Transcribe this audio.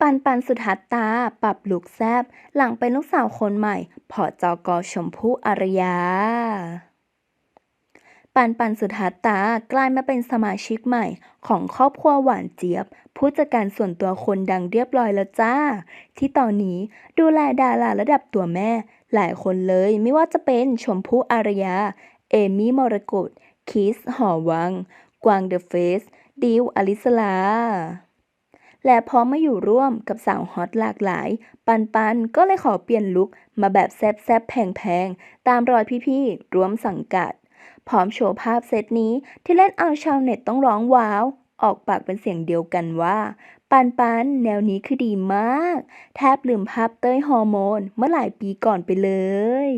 ปันปันสุทัศตา ปรับลุคแซบ หลังเป็นลูกสาวคนใหม่ผอจอกชมพู่อารยา ปันปันสุทัศตากลายมาเป็นสมาชิกใหม่ ของครอบครัวหวานเจี๊ยบ ผู้จัดการส่วนตัวคนดังเรียบร้อยแล้วจ้า ที่ตอนนี้ดูแลดาราระดับตัวแม่ หลายคนเลยไม่ว่าจะเป็นชมพู่อารยา เอมี่มรกตคิส หอวัง กวางเดอะเฟส ดิวอลิสลา และพอมาอยู่ร่วมกับสาวฮอตหลากหลาย ปันปันก็เลยขอเปลี่ยนลุคมาแบบแซบๆแพงๆ ตามรอยพี่ๆร่วมสังกัด พร้อมโชว์ภาพเซตนี้ที่เล่นเอาชาวเน็ตต้องร้องว้าว ออกปากเป็นเสียงเดียวกันว่า ปันปันแนวนี้คือดีมาก แทบลืมภาพเต้ยฮอร์โมนเมื่อหลายปีก่อนไปเลย